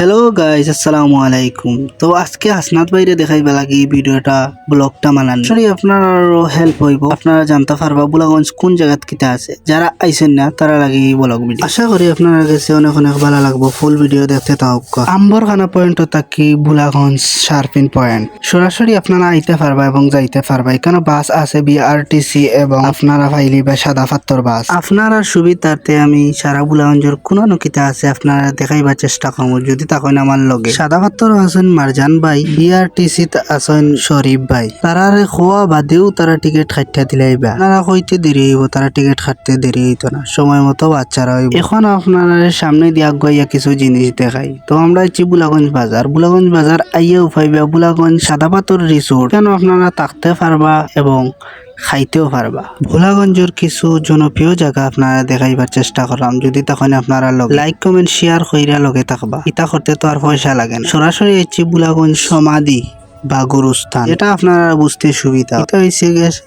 Hello guys আসসালামু আলাইকুম তো আজকে হাসনাত বাইরে দেখাইবা লাগি ভিডিওটা, ব্লগটা মানান সরি আপনার হেল্প হইব। আপনারা জানতে পারবা বুলাগঞ্জ কোন জায়গাত কিতা আছে। যারা আইছেন না, তারা লাগি ব্লগ ভিডিও। আশা করি আপনারা কাছে অনেক অনেক ভালো লাগবো। ফুল ভিডিও দেখতে থাকুক। আম্বরখানা পয়েন্ট থাকি বুলাগঞ্জ শারপিন পয়েন্ট। সরাসরি আপনারা আইতে পারবা এবং যাইতে পারবা। এখানে বাস আছে বিআরটিসি এবং আপনারা ফাইলি বা সাদা পাত্তর বাস। আপনারা সুবিধার্থে আমি সারা বুলাগঞ্জের কোনো নকিতা আছে, আপনারা দেখাইবার চেষ্টা করব। যদি তখন আমার লগে। সাদা পাত্তর আছেন মারজান ভাই বিআরটিসি আছেন শরীফ ভাই। তারারে খোয়া বাদেও তারা টিকিট খাইতে দিলাইবা আপনারা কইতে দেরি হইব তারা টিকিট খাটতে দেরি হইতো না। সময় মতো বাচ্চারা হইব। এখন আপনারা সামনে দিয়ে আগুয়াইয়া কিছু জিনিস দেখাই। তো আমরা হচ্ছি বুলাগঞ্জ বাজার বুলাগঞ্জ বাজার আইয়া উফাইবা। বুলাগঞ্জ সাদা পাথর রিসোর্ট কেন আপনারা থাকতে পারবা এবং খাইতেও পারবা। ভোলাগঞ্জের কিছু জনপ্রিয় জায়গা আপনারা দেখাইবার চেষ্টা করলাম। যদি তখন আপনারা লাইক কমেন্ট শেয়ার কইরা লগে থাকবা। ইতা করতে তো আর পয়সা লাগে না। সরাসরি এসছি ভোলাগঞ্জ সমাধি। বা গুরুস্থান। এটা আপনারা বুঝতে সুবিধা। এটা হচ্ছে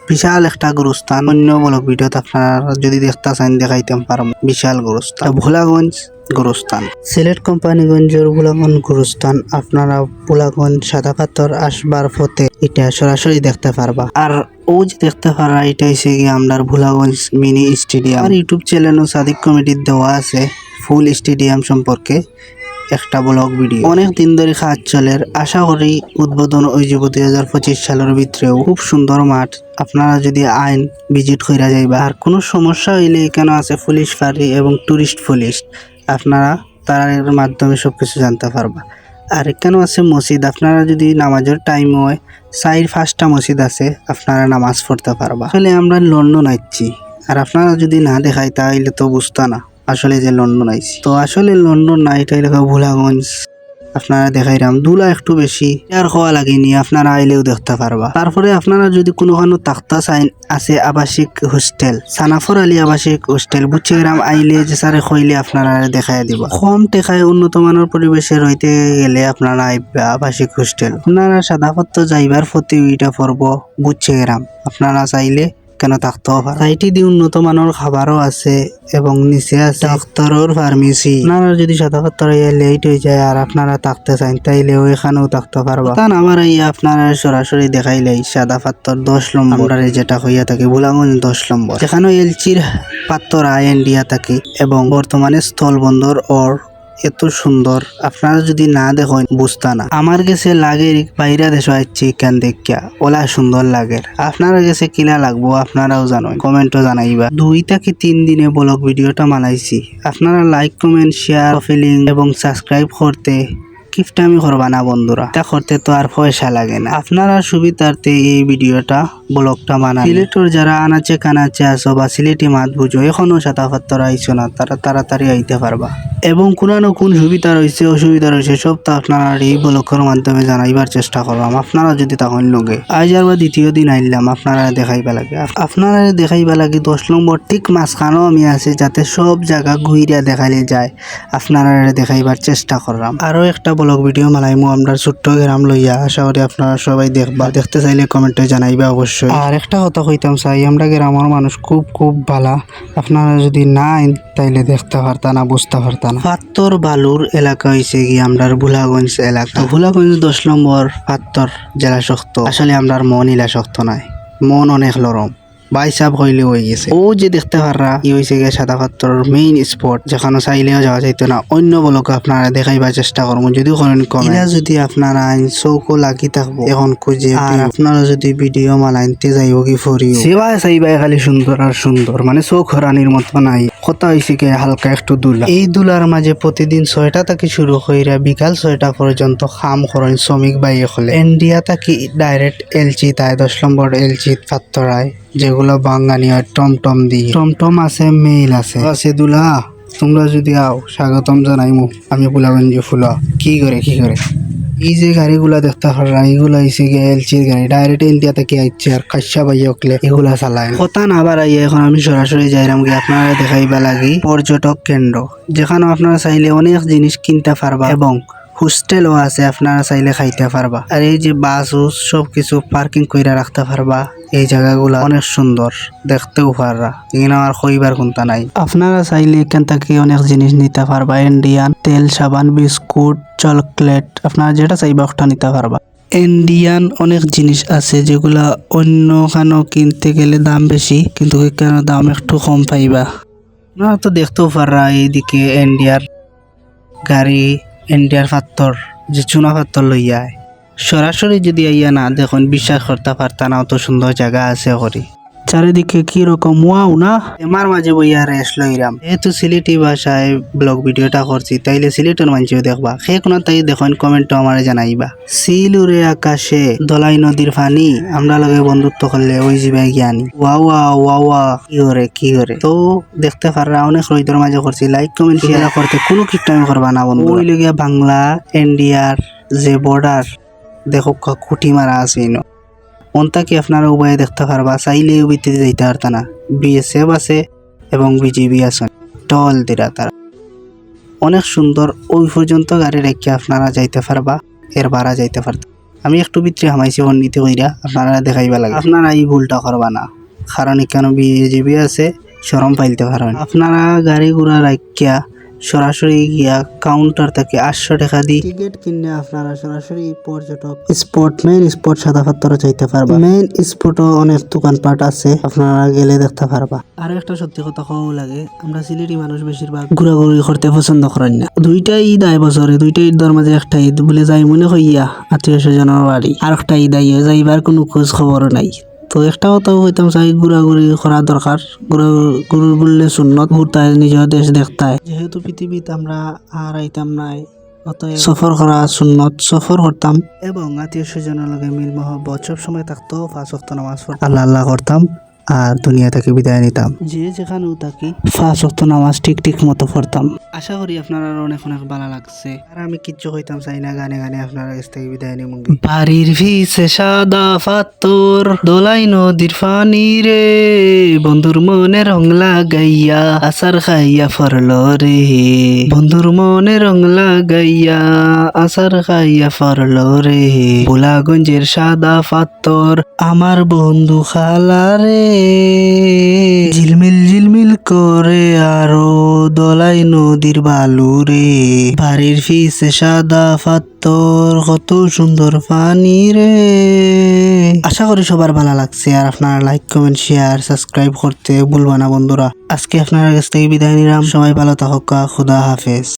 বিশাল একটা গুরুস্থান। অন্য বলক ভিডিওতে আপনারা যদি দেখতে চান দেখাইতে পারব। বিশাল গুরুস্থান। ভোলাগঞ্জ গুরুস্থান। সিলেট কোম্পানিগঞ্জের বুলাগঞ্জ গুরুস্থান। আপনারা বুলাগঞ্জ সাদা পাথর আসবার পথে এটা সরাসরি দেখতে পারবা। আর ও যে দেখতে পারা এটা হচ্ছে গিয়ে আমরা ভোলাগঞ্জ মিনি স্টেডিয়াম। আর ইউটিউব চ্যানেলও সাদিক কমিটির দেওয়া আছে, ফুল স্টেডিয়াম সম্পর্কে। একটা ব্লগ ভিডিও অনেক দিন ধরে কাজ চলে, আশা করি উদ্বোধন ওই যাব দুই হাজার পঁচিশ সালের ভিতরেও খুব সুন্দর মাঠ। আপনারা যদি আইন ভিজিট কইরা যাইবা, আর কোনো সমস্যা হইলে এখানে আছে পুলিশ ফাঁড়ি এবং টুরিস্ট পুলিশ আপনারা তার মাধ্যমে সবকিছু জানতে পারবা। আর এখানেও আছে মসজিদ? আপনারা যদি নামাজের টাইম হয় চাইর পাঁচটা মসজিদ আছে, আপনারা নামাজ পড়তে পারবা। আসলে আমরা লন্ডন আইছি। আর আপনারা যদি না দেখাই, তাহলে তো বুঝতা না। আসলে যে লন্ডন আইছি। তো আসলে লন্ডন না এটা এলাকা ভোলাগঞ্জ, আপনারা দেখাইরাম, দুলা একটু বেশি। আর হওয়া লাগেনি, আপনারা আইলেও দেখতে পারবা। তারপরে আপনারা যদি কোনোখানো তাক্তা চাইন আছে আবাসিক হোস্টেল সানাফর আলী আবাসিক হোস্টেল বুচিগ্রাম আইলে যে স্যারে কইলে আপনারা দেখাই দিব। কম টেকায় উন্নত মানের পরিবেশে রইতে গেলে আপনারা আইবা আবাসিক হোস্টেল আপনারা সাদাপত্র যাইবার প্রতি ওইটা পড়ব বুচিগ্রাম আপনারা চাইলে কেন থাকতেও পারে সাইটি দিয়ে উন্নত মানের খাবারও আছে এবং নিচে আছে ডাক্তারের ফার্মেসি আপনারা যদি সাদা পাত্র লেট হয়ে যায় আর আপনারা থাকতে চান তাইলে এখানেও থাকতে পারবা। তা আমার এই আপনারা সরাসরি দেখাইলেই সাদা পাত্তর দশ নম্বর। যেটা হইয়া থাকে ভোলাগঞ্জ দশ নম্বর। সেখানেও এলচির পাত্তর আইন দিয়া থাকে এবং বর্তমানে স্থল বন্দর ওর এত সুন্দর। আপনারা যদি না দেখেন, বুঝতা না। আমার কাছে লাগে বাইরা দেশ আসছি কেন দেখিয়া? ওলা সুন্দর লাগে। আপনারা কাছে কিনা লাগবো, আপনারাও জানেন। কমেন্টও জানাইবা। দুই থেকে তিন দিনে ব্লগ ভিডিওটা মানাইছি আপনারা লাইক কমেন্ট শেয়ার ফিলিং এবং সাবস্ক্রাইব করতে কিফটামি করবা না, বন্ধুরা। তা করতে তো আর পয়সা লাগে না। আপনারা সুবিধার্থে এই ভিডিওটা ব্লগটা মানা সিলেটর যারা আনাচে কানাচে আসো বা সিলেটি মাত বুঝো এখনও সাতাপাত্তর আইছো না তারা তাড়াতাড়ি আইতে পারবা এবং কোনো কোন সুবিধা রয়েছে অসুবিধা রয়েছে সব তো আপনারা এই ব্লকের মাধ্যমে জানাইবার চেষ্টা করলাম আপনারা যদি তখন লগে, আজ আর বা দ্বিতীয় দিন আইলাম, আপনারা দেখাইবা লাগে। আপ- আপনারা দেখাইবা লাগে দশ নম্বর ঠিক মাঝখানেও আমি আছে, যাতে সব জায়গা ঘুরিয়া দেখাইলে যায়। আপনারা দেখাইবার চেষ্টা করলাম। আরও একটা ব্লগ ভিডিও মালাইমু আমরা ছোট্ট গ্রাম লইয়া। আশা করি আপনারা সবাই দেখবা। দেখতে চাইলে কমেন্টে জানাইবা অবশ্যই। আর একটা কথা কইতাম চাই আমরা গ্রামের মানুষ খুব খুব ভালা। আপনারা যদি না আইন তাইলে দেখতে পারতা না বুঝতে পারতা না। পাত্তর বালুর এলাকা হয়েছে কি আমরা ভোলাগঞ্জ এলাকা। ভোলাগঞ্জ দশ নম্বর পাত্তর জেলা শক্ত আসলে আমরা মন ইলা শক্ত নাই। মন অনেক লরম বাইসাব হইলে হয়ে গেছে। ও যে দেখতে পাররা ই হয়েছে গিয়ে সাদা পাত্রর মেইন স্পট যেখানে চাইলেও যাওয়া যাইতো না। অন্য বলকে আপনারা দেখাইবার চেষ্টা করব যদি করেন কম যদি আপনারা আইন চৌকো লাগি থাকব এখন খুঁজে আর আপনারা যদি ভিডিও মালাইনতে যাইব কি ফরিও? সেবা চাইবাই খালি সুন্দর আর সুন্দর মানে চৌক হরানির মতো নাই। কথা হয়েছে কি, হালকা একটু দুলা। এই দুলার মাঝে প্রতিদিন ছয়টা থেকে শুরু কইরা বিকাল ছয়টা পর্যন্ত খাম করেন শ্রমিক বাই হলে ইন্ডিয়া থাকি ডাইরেক্ট এলচি, তাই দশ নম্বর এলচি পাত্তরায়, যেগুলো বাঙালি হয় টমটম দিয়ে। টমটম আছে, মেইল আছে। আছে দুলা, তোমরা যদি আও, স্বাগতম জানাইমু। আমি বুলাগঞ্জি ফুলা। কি করে কি করে? এই যে গাড়িগুলা দেখতে পারা এগুলা হয়েছে গিয়ে এলচির গাড়ি। ডাইরেক্ট ইন্ডিয়া থেকে আইছে আর কাশ্যা বাইয়া উঠলে এগুলা চালায়। কথা না আইয়া এখন আমি সরাসরি যাইরাম গিয়ে আপনারা দেখাইবা লাগি পর্যটক কেন্দ্র যেখানে আপনারা চাইলে অনেক জিনিস কিনতে পারবা এবং হোস্টেলও আছে, আপনারা চাইলে খাইতে পারবা। আর এই যে বাস, উস সব কিছু পার্কিং কইরা রাখতে পারবা। এই জায়গাগুলো অনেক সুন্দর, দেখতেও পাররা। এখানে আর কইবার কোনটা নাই। আপনারা চাইলে এখান থেকে অনেক জিনিস নিতে পারবা। ইন্ডিয়ান তেল, সাবান, বিস্কুট চকলেট আপনারা যেটা চাইবা ওটা নিতে পারবা। ইন্ডিয়ান অনেক জিনিস আছে যেগুলা অন্য খানো কিনতে গেলে দাম বেশি, কিন্তু এখানে দাম একটু কম পাইবা। না তো দেখতেও পাররা এইদিকে ইন্ডিয়ার গাড়ি ইন্ডিয়ার পাত্তর যে চুনা পাত্তর লইয়া। সরাসরি যদি আইয়া না দেখুন, বিশ্বাস করতে পারতা না, অত সুন্দর জায়গা আছে করি চারিদিকে কি রকম? ওয়াও না? এমার মাঝে বইয়া রেস্ট লইরাম। যেহেতু সিলেটি ভাষায় ব্লগ ভিডিওটা করছি তাইলে সিলেটের মানুষও দেখবা। সে কোনো তাই দেখুন কমেন্টও আমার জানাইবা। সিলুরে আকাশে দলাই নদীর পানি আমরা লগে বন্ধুত্ব করলে ওই জিবাই জ্ঞানী ওয়া ওয়া ওয়া ওয়া কি করে কি করে তো দেখতে পাররা অনেক রইদর মাঝে করছি। লাইক কমেন্ট শেয়ার করতে কোনো কিপটামি করবা না বন্ধু ওই লগে বাংলা ইন্ডিয়ার যে বর্ডার দেখো ক- খুঁটি মারা আছে অন্তাকে আপনারা উভয়ে দেখতে পারবা? চাইলে উবিতে যাইতে পারতা না। বিএসএফ আছে এবং বিজিবি আছে। টল দিরা তারা। অনেক সুন্দর, ওই পর্যন্ত গাড়ি রেখে আপনারা যাইতে পারবা, এর ভাড়া যাইতে পারত। আমি একটু ভিতরে হামাইছি অন্যতে কইরা, আপনারা দেখাইবা লাগে। আপনারা এই ভুলটা করবা না। কারণ এখানে বিজিবি আছে সরম পাইলতে পারেন আপনারা গাড়ি ঘোড়া রাখিয়া সরাসরি গিয়া কাউন্টার থেকে আটশো টাকা দিয়ে টিকিট কিনে আপনারা সরাসরি পর্যটক স্পট মেইন স্পট সাদা পাত্তরে চাইতে পারবা। মেইন স্পটও অনেক দোকানপাট আছে আপনারা গেলে দেখতে পারবা। আর একটা সত্যি কথা কও লাগে আমরা সিলেটি মানুষ বেশিরভাগ ঘোরাঘুরি করতে পছন্দ করেন না। দুইটা ঈদ আয় বছরে দুইটা ঈদের মাঝে একটা ঈদ বলে যাই মনে হইয়া আত্মীয় স্বজনের বাড়ি। আর একটা ঈদ আইয়া যাইবার কোনো খোঁজ খবর নাই। তো একটা কথাও হইতাম চাই ঘোরাঘুরি করা দরকার। ঘুরে বললে সুন্নত ঘুরতায় নিজের দেশ দেখতায় যেহেতু পৃথিবীতে আমরা আর আইতাম নাই, অতএব সফর করা সুন্নত, সফর করতাম। এবং আত্মীয় স্বজনের লগে মিল মহব্বত সব সময় থাকতো, পাঁচ ওয়াক্ত নামাজ আল্লাহ আল্লাহ করতাম। আর দুনিয়া থেকে বিদায় নিতাম। যে যেখানেও থাকি পাঁচ ওয়াক্ত নামাজ ঠিক ঠিক মতো পড়তাম। আশা করি আপনারা অনেক অনেক ভালো লাগছে। আর আমি কিচ্ছু হইতাম চাই না গানে গানে আপনারা কাছ থেকে বিদায় নিব বাড়ির ভিসে সাদা পাত্তর দোলাই নদীর ফানি রে। বন্ধুর মনে রং লাগাইয়া আসার খাইয়া ফরল রে। বন্ধুর মনে রং লাগাইয়া আসার খাইয়া ফরল রে। ভোলাগঞ্জের সাদা পাত্তর আমার বন্ধু খালা রে। ঝিলমিল ঝিলমিল করে আরও দলাই নদীর বালু রে। বাড়ির ফিসে সাদা পাত্তর কত সুন্দর পানি রে। আশা করি সবার ভালো লাগছে, আর আপনারা লাইক কমেন্ট শেয়ার সাবস্ক্রাইব করতে ভুলবা না বন্ধুরা। আজকে আপনার কাছ থেকে বিদায় নিলাম। সবাই ভালো থাকুক খুদা হাফেজ।